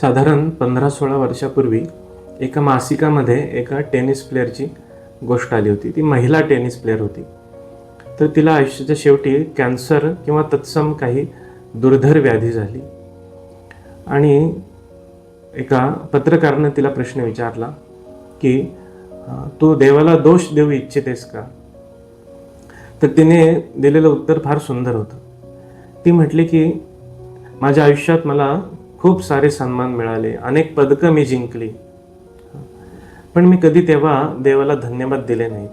साधारण पंधरा सोळा वर्षापूर्वी एका मासिकामध्ये एका टेनिस प्लेअरची गोष्ट आली होती. ती महिला टेनिस प्लेअर होती. तर तिला आयुष्याच्या शेवटी कॅन्सर किंवा तत्सम काही दुर्धर व्याधी झाली. आणि एका पत्रकारानं तिला प्रश्न विचारला की तू देवाला दोष देऊ इच्छितेस का? तर तिने दिलेलं उत्तर फार सुंदर होतं. ती म्हटली की माझ्या आयुष्यात मला खूप सारे सन्मान मिळाले अनेक पदकं मी जिंकली. पण मी कधी तेव्हा देवाला धन्यवाद दिले नाहीत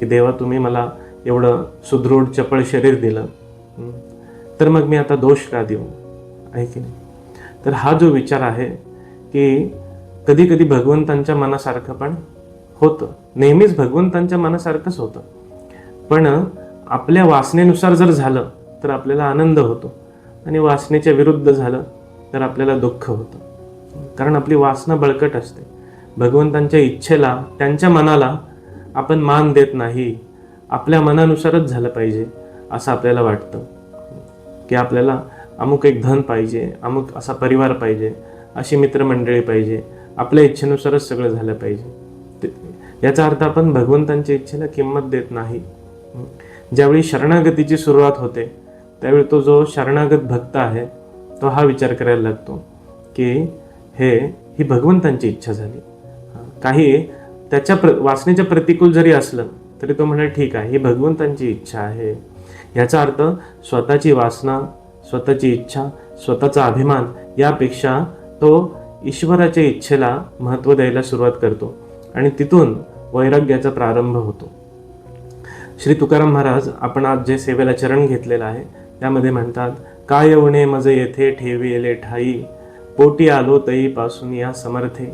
की देवा तुम्ही मला एवढं सुदृढ चपळ शरीर दिलं. तर मग मी आता दोष का देऊ? आहे की नाही? तर हा जो विचार आहे की कधी कधी भगवंतांच्या मनासारखं पण होतं. नेहमीच भगवंतांच्या मनासारखंच होतं. पण आपल्या वासनेनुसार जर झालं तर आपल्याला आनंद होतो. आणि वासनेच्या विरुद्ध झालं तर आपल्याला दुःख होतं. कारण आपली वासना बळकट असते. भगवंतांच्या इच्छेला त्यांच्या मनाला आपण मान देत नाही. आपल्या मनानुसारच झालं पाहिजे असं आपल्याला वाटतं. की आपल्याला अमुक एक धन पाहिजे अमुक असा परिवार पाहिजे अशी मित्रमंडळी पाहिजे आपल्या इच्छेनुसारच सगळं झालं पाहिजे. याचा अर्थ आपण भगवंतांच्या इच्छेला किंमत देत नाही. ज्यावेळी शरणागतीची सुरुवात होते त्यावेळी तो जो शरणागत भक्त आहे तो हा विचार करायला लागतो की हे ही भगवंतांची इच्छा झाली. काही त्याच्या प्र वासनेच्या प्रतिकूल जरी असलं तरी तो म्हणे ठीक आहे ही भगवंतांची इच्छा आहे. ह्याचा अर्थ स्वतःची वासना स्वतःची इच्छा स्वतःचा अभिमान यापेक्षा तो ईश्वराच्या इच्छेला महत्त्व द्यायला सुरुवात करतो आणि तिथून वैराग्याचा प्रारंभ होतो. श्री तुकाराम महाराज आपण आज जे सेवेला चरण घेतलेलं आहे त्यामध्ये म्हणतात काय येऊने मज येथे ठेवेले ठाई. पोटी आलो तई पासून या समर्थे.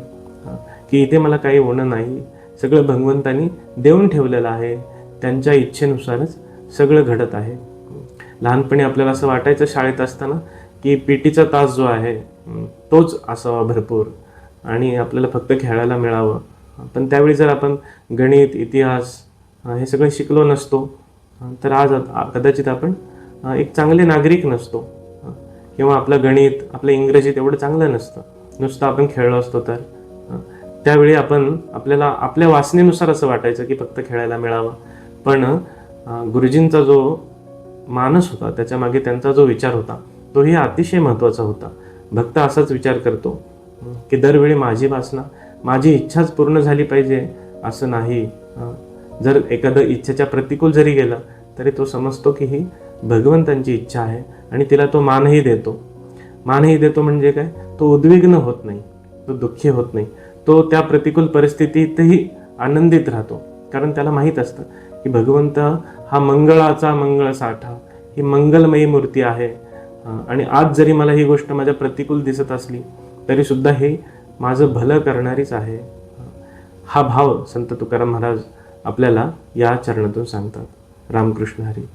की इथे मला काही होणं नाही. सगळं भगवंतांनी देऊन ठेवलेलं आहे. त्यांच्या इच्छेनुसारच सगळं घडत आहे. लहानपणी आपल्याला असं वाटायचं शाळेत असताना की पी टीचा तास जो आहे तोच असावा भरपूर आणि आपल्याला फक्त खेळायला मिळावं. पण त्यावेळी जर आपण गणित इतिहास हे सगळं शिकलो नसतो तर आज कदाचित आपण एक चांगले नागरिक नसतो. किंवा आपलं गणित आपलं इंग्रजीत एवढं चांगलं नसतं. नुसतं आपण खेळलो असतो तर. त्यावेळी आपण आपल्याला आपल्या वासनेनुसार असं वाटायचं की फक्त खेळायला मिळावं. पण गुरुजींचा जो मानस होता त्याच्यामागे त्यांचा जो विचार होता तोही अतिशय महत्त्वाचा होता. भक्त असाच विचार करतो की दरवेळी माझी वासना माझी इच्छाच पूर्ण झाली पाहिजे असं नाही. जर एखादं इच्छेच्या प्रतिकूल जरी गेलं तरी तो समजतो की ही भगवंतांची इच्छा आहे आणि तिला तो मानही देतो. मानही देतो म्हणजे काय? तो उद्विग्न होत नाही तो दुःखी होत नाही. तो त्या प्रतिकूल परिस्थितीतही आनंदित राहतो. कारण त्याला माहीत असतं की भगवंत हा मंगळाचा मंगळ साठा ही मंगलमयी मूर्ती आहे. आणि आज जरी मला ही गोष्ट माझ्या प्रतिकूल दिसत असली तरी सुद्धा हे माझं भलं करणारीच आहे. हा भाव संत तुकाराम महाराज आपल्याला या चरणातून सांगतात. रामकृष्ण हरी.